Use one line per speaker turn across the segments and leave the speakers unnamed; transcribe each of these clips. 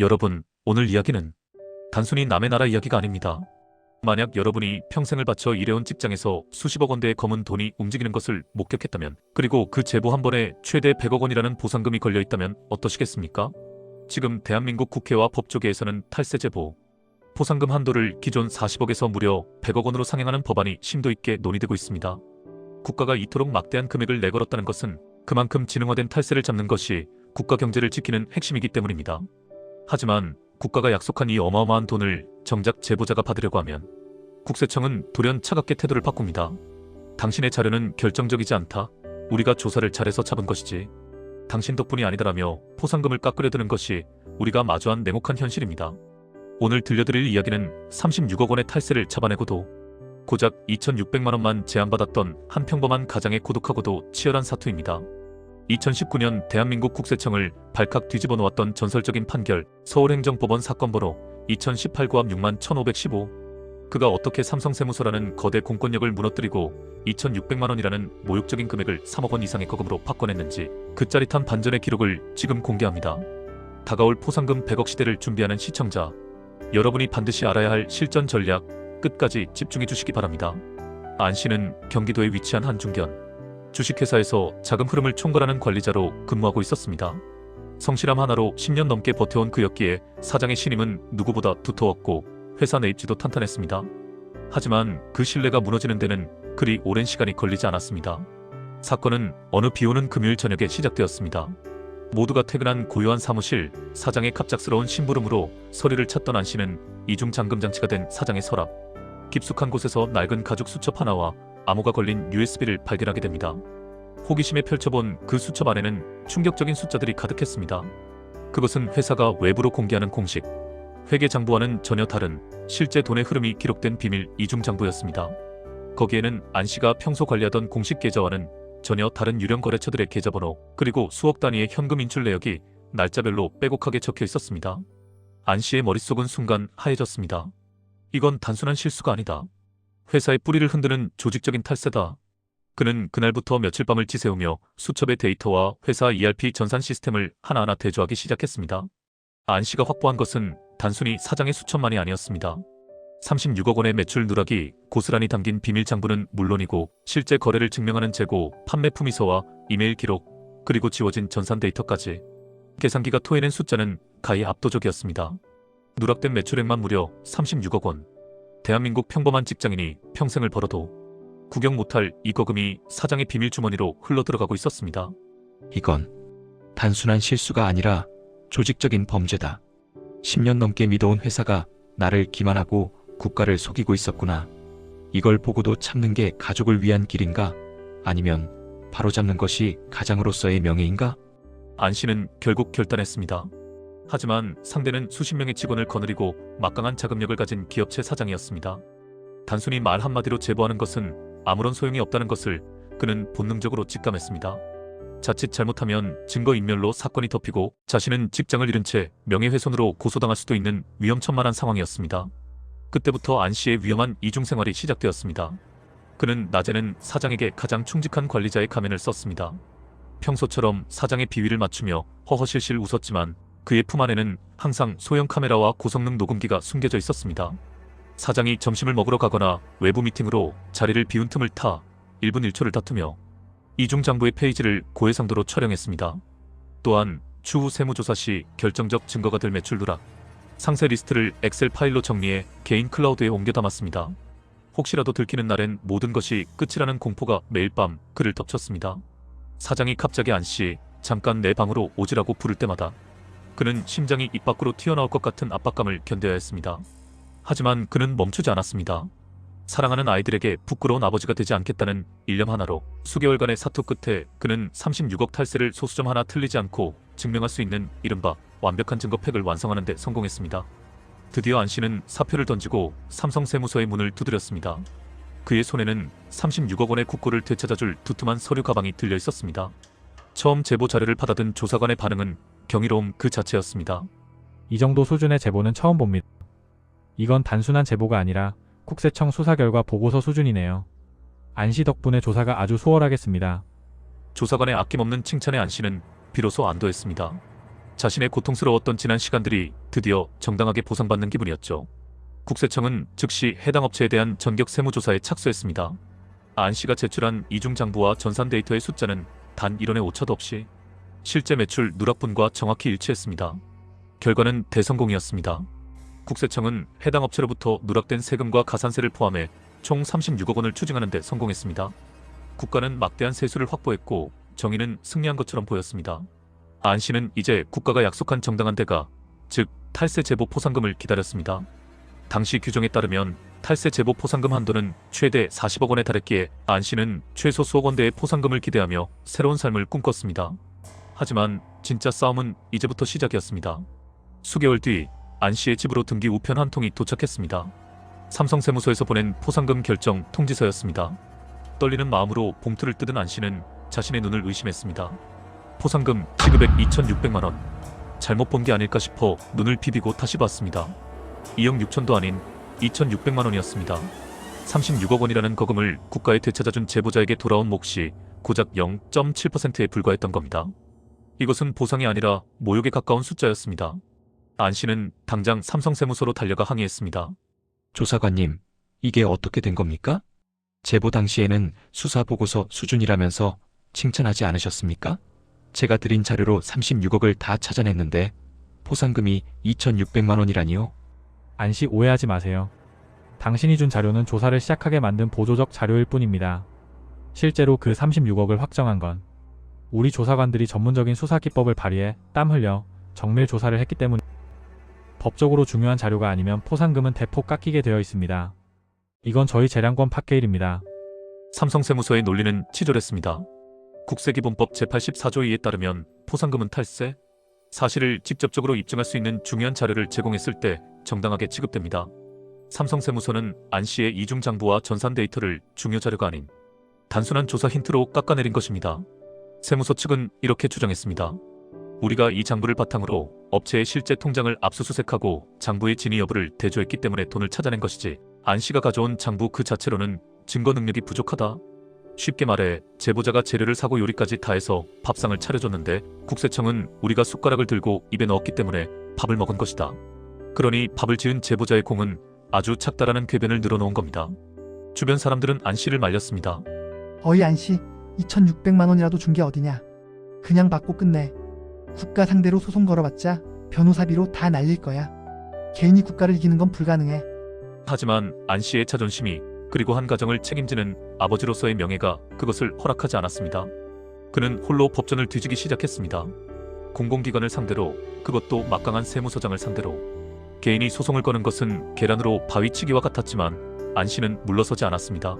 여러분, 오늘 이야기는 단순히 남의 나라 이야기가 아닙니다. 만약 여러분이 평생을 바쳐 일해온 직장에서 수십억 원대의 검은 돈이 움직이는 것을 목격했다면, 그리고 그 제보 한 번에 최대 100억 원이라는 보상금이 걸려 있다면 어떠시겠습니까? 지금 대한민국 국회와 법조계에서는 탈세 제보, 포상금 한도를 기존 40억에서 무려 100억 원으로 상향하는 법안이 심도 있게 논의되고 있습니다. 국가가 이토록 막대한 금액을 내걸었다는 것은 그만큼 지능화된 탈세를 잡는 것이 국가 경제를 지키는 핵심이기 때문입니다. 하지만 국가가 약속한 이 어마어마한 돈을 정작 제보자가 받으려고 하면 국세청은 돌연 차갑게 태도를 바꿉니다. 당신의 자료는 결정적이지 않다. 우리가 조사를 잘해서 잡은 것이지. 당신 덕분이 아니다라며 포상금을 깎으려 드는 것이 우리가 마주한 냉혹한 현실입니다. 오늘 들려드릴 이야기는 36억 원의 탈세를 잡아내고도 고작 2,600만 원만 제한받았던 한 평범한 가장의 고독하고도 치열한 사투입니다. 2019년 대한민국 국세청을 발칵 뒤집어 놓았던 전설적인 판결 서울행정법원 사건 번호 2018 구합 6만 1515 그가 어떻게 삼성세무서라는 거대 공권력을 무너뜨리고 2,600만 원이라는 모욕적인 금액을 3억 원 이상의 거금으로 바꿔냈는지 그 짜릿한 반전의 기록을 지금 공개합니다. 다가올 포상금 100억 시대를 준비하는 시청자 여러분이 반드시 알아야 할 실전 전략 끝까지 집중해 주시기 바랍니다. 안 씨는 경기도에 위치한 한 중견 주식회사에서 자금 흐름을 총괄하는 관리자로 근무하고 있었습니다. 성실함 하나로 10년 넘게 버텨온 그였기에 사장의 신임은 누구보다 두터웠고 회사 내 입지도 탄탄했습니다. 하지만 그 신뢰가 무너지는 데는 그리 오랜 시간이 걸리지 않았습니다. 사건은 어느 비오는 금요일 저녁에 시작되었습니다. 모두가 퇴근한 고요한 사무실, 사장의 갑작스러운 심부름으로 서류를 찾던 안 씨는 이중 잠금 장치가 된 사장의 서랍, 깊숙한 곳에서 낡은 가죽 수첩 하나와 암호가 걸린 USB를 발견하게 됩니다. 호기심에 펼쳐본 그 수첩 안에는 충격적인 숫자들이 가득했습니다. 그것은 회사가 외부로 공개하는 공식, 회계 장부와는 전혀 다른 실제 돈의 흐름이 기록된 비밀 이중 장부였습니다. 거기에는 안 씨가 평소 관리하던 공식 계좌와는 전혀 다른 유령 거래처들의 계좌번호 그리고 수억 단위의 현금 인출 내역이 날짜별로 빼곡하게 적혀 있었습니다. 안 씨의 머릿속은 순간 하얘졌습니다. 이건 단순한 실수가 아니다. 회사의 뿌리를 흔드는 조직적인 탈세다. 그는 그날부터 며칠 밤을 지새우며 수첩의 데이터와 회사 ERP 전산 시스템을 하나하나 대조하기 시작했습니다. 안 씨가 확보한 것은 단순히 사장의 수천만이 아니었습니다. 36억 원의 매출 누락이 고스란히 담긴 비밀 장부는 물론이고 실제 거래를 증명하는 재고, 판매 품위서와 이메일 기록, 그리고 지워진 전산 데이터까지 계산기가 토해낸 숫자는 가히 압도적이었습니다. 누락된 매출액만 무려 36억 원. 대한민국 평범한 직장인이 평생을 벌어도 구경 못할 이 거금이 사장의 비밀 주머니로 흘러들어가고 있었습니다.
이건 단순한 실수가 아니라 조직적인 범죄다. 10년 넘게 믿어온 회사가 나를 기만하고 국가를 속이고 있었구나. 이걸 보고도 참는 게 가족을 위한 길인가? 아니면 바로잡는 것이 가장으로서의 명예인가?
안 씨는 결국 결단했습니다. 하지만 상대는 수십 명의 직원을 거느리고 막강한 자금력을 가진 기업체 사장이었습니다. 단순히 말 한마디로 제보하는 것은 아무런 소용이 없다는 것을 그는 본능적으로 직감했습니다. 자칫 잘못하면 증거인멸로 사건이 덮이고 자신은 직장을 잃은 채 명예훼손으로 고소당할 수도 있는 위험천만한 상황이었습니다. 그때부터 안 씨의 위험한 이중생활이 시작되었습니다. 그는 낮에는 사장에게 가장 충직한 관리자의 가면을 썼습니다. 평소처럼 사장의 비위를 맞추며 허허실실 웃었지만 그의 품 안에는 항상 소형 카메라와 고성능 녹음기가 숨겨져 있었습니다. 사장이 점심을 먹으러 가거나 외부 미팅으로 자리를 비운 틈을 타 1분 1초를 다투며 이중 장부의 페이지를 고해상도로 촬영했습니다. 또한 추후 세무조사 시 결정적 증거가 될 매출 누락, 상세 리스트를 엑셀 파일로 정리해 개인 클라우드에 옮겨 담았습니다. 혹시라도 들키는 날엔 모든 것이 끝이라는 공포가 매일 밤 그를 덮쳤습니다. 사장이 갑자기 안 씨 잠깐 내 방으로 오지라고 부를 때마다 그는 심장이 입 밖으로 튀어나올 것 같은 압박감을 견뎌야 했습니다. 하지만 그는 멈추지 않았습니다. 사랑하는 아이들에게 부끄러운 아버지가 되지 않겠다는 일념 하나로 수개월간의 사투 끝에 그는 36억 탈세를 소수점 하나 틀리지 않고 증명할 수 있는 이른바 완벽한 증거팩을 완성하는 데 성공했습니다. 드디어 안 씨는 사표를 던지고 삼성세무서의 문을 두드렸습니다. 그의 손에는 36억 원의 국고를 되찾아줄 두툼한 서류 가방이 들려 있었습니다. 처음 제보 자료를 받아든 조사관의 반응은 경이로움 그 자체였습니다.
이 정도 수준의 제보는 처음 봅니다. 이건 단순한 제보가 아니라 국세청 수사 결과 보고서 수준이네요. 안씨 덕분에 조사가 아주 수월하겠습니다.
조사관의 아낌없는 칭찬에 안 씨는 비로소 안도했습니다. 자신의 고통스러웠던 지난 시간들이 드디어 정당하게 보상받는 기분이었죠. 국세청은 즉시 해당 업체에 대한 전격 세무조사에 착수했습니다. 안 씨가 제출한 이중 장부와 전산 데이터의 숫자는 단 1원의 오차도 없이 실제 매출 누락분과 정확히 일치했습니다. 결과는 대성공이었습니다. 국세청은 해당 업체로부터 누락된 세금과 가산세를 포함해 총 36억 원을 추징하는 데 성공했습니다. 국가는 막대한 세수를 확보했고 정의는 승리한 것처럼 보였습니다. 안 씨는 이제 국가가 약속한 정당한 대가, 즉 탈세 제보 포상금을 기다렸습니다. 당시 규정에 따르면 탈세 제보 포상금 한도는 최대 40억 원에 달했기에 안 씨는 최소 수억 원대의 포상금을 기대하며 새로운 삶을 꿈꿨습니다. 하지만 진짜 싸움은 이제부터 시작이었습니다. 수개월 뒤 안 씨의 집으로 등기 우편 한 통이 도착했습니다. 삼성세무서에서 보낸 포상금 결정 통지서였습니다. 떨리는 마음으로 봉투를 뜯은 안 씨는 자신의 눈을 의심했습니다. 포상금 지급액 2,600만 원. 잘못 본 게 아닐까 싶어 눈을 비비고 다시 봤습니다. 2억 6천도 아닌 2,600만 원이었습니다. 36억 원이라는 거금을 국가에 되찾아준 제보자에게 돌아온 몫이 고작 0.7%에 불과했던 겁니다. 이것은 보상이 아니라 모욕에 가까운 숫자였습니다. 안 씨는 당장 삼성세무서로 달려가 항의했습니다.
조사관님, 이게 어떻게 된 겁니까? 제보 당시에는 수사 보고서 수준이라면서 칭찬하지 않으셨습니까? 제가 드린 자료로 36억을 다 찾아냈는데 포상금이 2,600만 원이라니요?
안씨 오해하지 마세요. 당신이 준 자료는 조사를 시작하게 만든 보조적 자료일 뿐입니다. 실제로 그 36억을 확정한 건 우리 조사관들이 전문적인 수사 기법을 발휘해 땀 흘려 정밀 조사를 했기 때문 법적으로 중요한 자료가 아니면 포상금은 대폭 깎이게 되어 있습니다. 이건 저희 재량권 파케일입니다.
삼성세무서의 논리는 치졸했습니다. 국세기본법 제84조 2에 따르면 포상금은 탈세, 사실을 직접적으로 입증할 수 있는 중요한 자료를 제공했을 때 정당하게 지급됩니다. 삼성세무서는 안 씨의 이중 장부와 전산 데이터를 중요 자료가 아닌 단순한 조사 힌트로 깎아내린 것입니다. 세무서 측은 이렇게 주장했습니다. 우리가 이 장부를 바탕으로 업체의 실제 통장을 압수수색하고 장부의 진위 여부를 대조했기 때문에 돈을 찾아낸 것이지 안 씨가 가져온 장부 그 자체로는 증거 능력이 부족하다. 쉽게 말해 제보자가 재료를 사고 요리까지 다 해서 밥상을 차려줬는데 국세청은 우리가 숟가락을 들고 입에 넣었기 때문에 밥을 먹은 것이다. 그러니 밥을 지은 제보자의 공은 아주 작다라는 궤변을 늘어놓은 겁니다. 주변 사람들은 안 씨를 말렸습니다.
어이 안씨 2,600만 원이라도 준 게 어디냐. 그냥 받고 끝내. 국가 상대로 소송 걸어봤자 변호사비로 다 날릴 거야. 개인이 국가를 이기는 건 불가능해.
하지만 안 씨의 자존심이 그리고 한 가정을 책임지는 아버지로서의 명예가 그것을 허락하지 않았습니다. 그는 홀로 법전을 뒤지기 시작했습니다. 공공기관을 상대로 그것도 막강한 세무서장을 상대로 개인이 소송을 거는 것은 계란으로 바위치기와 같았지만 안 씨는 물러서지 않았습니다.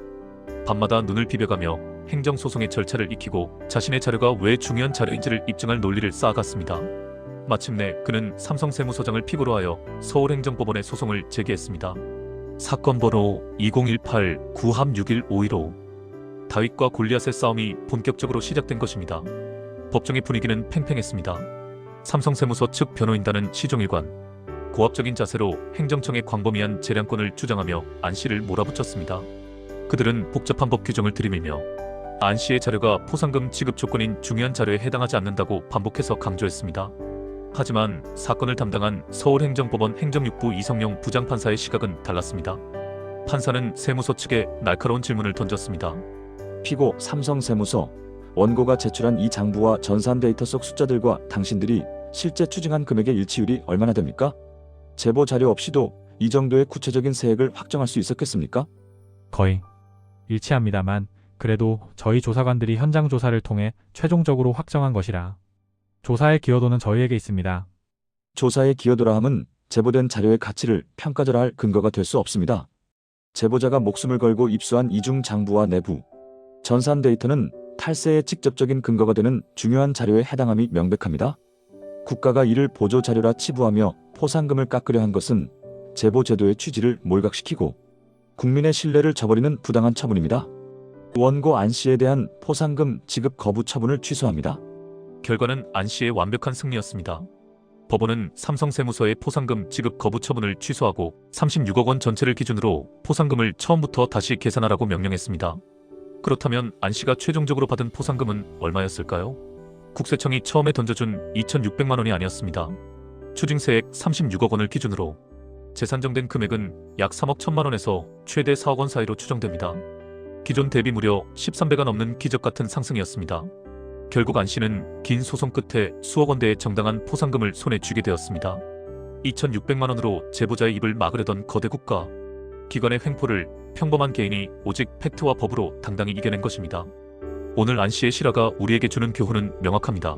밤마다 눈을 비벼가며 행정소송의 절차를 익히고 자신의 자료가 왜 중요한 자료인지를 입증할 논리를 쌓아갔습니다. 마침내 그는 삼성세무서장을 피고로 하여 서울행정법원에 소송을 제기했습니다. 사건 번호 2018 구함 61515 다윗과 골리앗의 싸움이 본격적으로 시작된 것입니다. 법정의 분위기는 팽팽했습니다. 삼성세무서 측 변호인단은 시종일관 고압적인 자세로 행정청의 광범위한 재량권을 주장하며 안 씨를 몰아붙였습니다. 그들은 복잡한 법 규정을 들이밀며 안 씨의 자료가 포상금 지급 조건인 중요한 자료에 해당하지 않는다고 반복해서 강조했습니다. 하지만 사건을 담당한 서울행정법원 행정육부 이성용 부장판사의 시각은 달랐습니다. 판사는 세무서 측에 날카로운 질문을 던졌습니다.
피고 삼성세무서 원고가 제출한 이 장부와 전산 데이터 속 숫자들과 당신들이 실제 추징한 금액의 일치율이 얼마나 됩니까? 제보 자료 없이도 이 정도의 구체적인 세액을 확정할 수 있었겠습니까?
거의 일치합니다만 그래도 저희 조사관들이 현장 조사를 통해 최종적으로 확정한 것이라 조사의 기여도는 저희에게 있습니다.
조사의 기여도라 함은 제보된 자료의 가치를 평가절하할 근거가 될 수 없습니다. 제보자가 목숨을 걸고 입수한 이중 장부와 내부, 전산 데이터는 탈세의 직접적인 근거가 되는 중요한 자료에 해당함이 명백합니다. 국가가 이를 보조 자료라 치부하며 포상금을 깎으려 한 것은 제보 제도의 취지를 몰각시키고 국민의 신뢰를 저버리는 부당한 처분입니다. 원고 안 씨에 대한 포상금 지급 거부 처분을 취소합니다.
결과는 안 씨의 완벽한 승리였습니다. 법원은 삼성세무서의 포상금 지급 거부 처분을 취소하고 36억 원 전체를 기준으로 포상금을 처음부터 다시 계산하라고 명령했습니다. 그렇다면 안 씨가 최종적으로 받은 포상금은 얼마였을까요? 국세청이 처음에 던져준 2,600만 원이 아니었습니다. 추징세액 36억 원을 기준으로 재산정된 금액은 약 3억 1천만 원에서 최대 4억 원 사이로 추정됩니다. 기존 대비 무려 13배가 넘는 기적 같은 상승이었습니다. 결국 안 씨는 긴 소송 끝에 수억 원대의 정당한 포상금을 손에 쥐게 되었습니다. 2,600만 원으로 제보자의 입을 막으려던 거대 국가 기관의 횡포를 평범한 개인이 오직 팩트와 법으로 당당히 이겨낸 것입니다. 오늘 안 씨의 실화가 우리에게 주는 교훈은 명확합니다.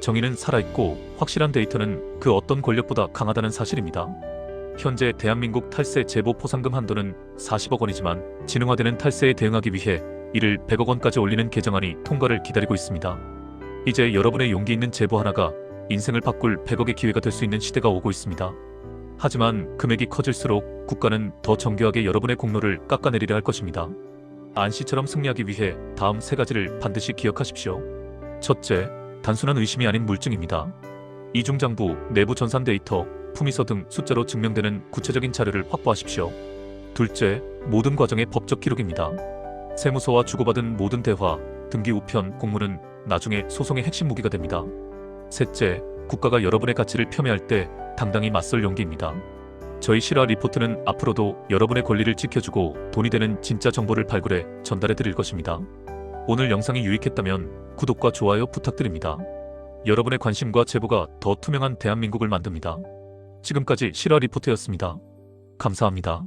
정의는 살아있고 확실한 데이터는 그 어떤 권력보다 강하다는 사실입니다. 현재 대한민국 탈세 제보 포상금 한도는 40억 원이지만 진흥화되는 탈세에 대응하기 위해 이를 100억 원까지 올리는 개정안이 통과를 기다리고 있습니다. 이제 여러분의 용기 있는 제보 하나가 인생을 바꿀 100억의 기회가 될 수 있는 시대가 오고 있습니다. 하지만 금액이 커질수록 국가는 더 정교하게 여러분의 공로를 깎아내리려 할 것입니다. 안 씨처럼 승리하기 위해 다음 세 가지를 반드시 기억하십시오. 첫째, 단순한 의심이 아닌 물증입니다. 이중장부, 내부 전산 데이터, 품위서 등 숫자로 증명되는 구체적인 자료를 확보하십시오. 둘째, 모든 과정의 법적 기록입니다. 세무서와 주고받은 모든 대화, 등기 우편, 공문은 나중에 소송의 핵심 무기가 됩니다. 셋째, 국가가 여러분의 가치를 폄훼할 때 당당히 맞설 용기입니다. 저희 실화 리포트는 앞으로도 여러분의 권리를 지켜주고 돈이 되는 진짜 정보를 발굴해 전달해 드릴 것입니다. 오늘 영상이 유익했다면 구독과 좋아요 부탁드립니다. 여러분의 관심과 제보가 더 투명한 대한민국을 만듭니다. 지금까지 실화 리포트였습니다. 감사합니다.